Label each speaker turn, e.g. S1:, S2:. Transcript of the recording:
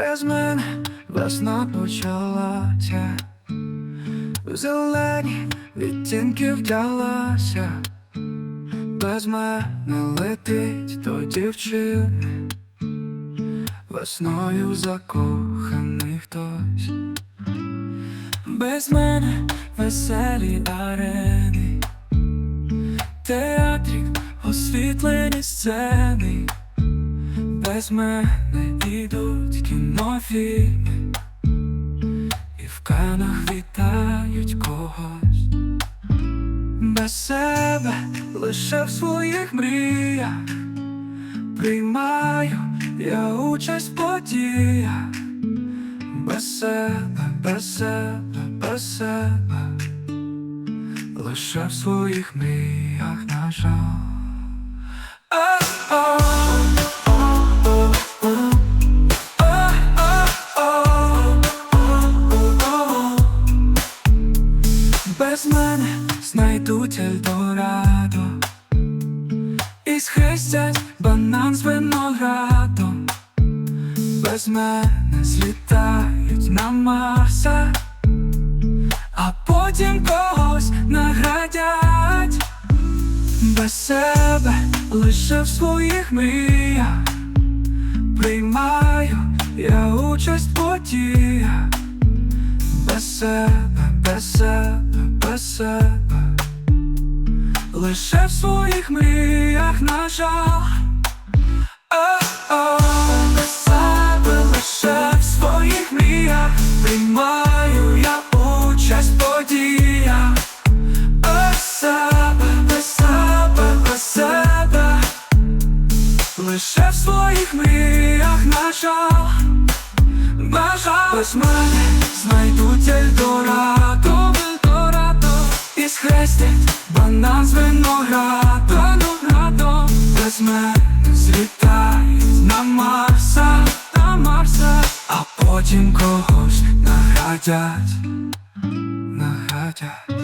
S1: Без мене весна почалася, в зелені відтінки вдалася, без мене летить до дівчини, весною закоханий хтось, без мене веселі арени, театрів освітлені сцени. Без мене ідуть кінофільми І в канах вітають когось. Без себе лише в своїх мріях. Приймаю я участь в подіях. Без себе, без себе, без себе. Лише в своїх мріях, на жаль Без мене знайдуть Ельдорадо. І схрестять банан з виноградом. Без мене злітають на Марса. А потім когось наградять. Без себе лише в своїх мріях. Приймаю я участь в подіях. Без себе, без себе, себе Лише в своїх мріях, на жаль. Себе лише в своїх мріях. Приймаю я участь в себе, без себе, без себе. Лише в своїх мріях, на жаль На Без мене знайдуть банан з виноградом Виноградом Без мене злітай на Марса На Марса. А потім когось нагадять, Наградять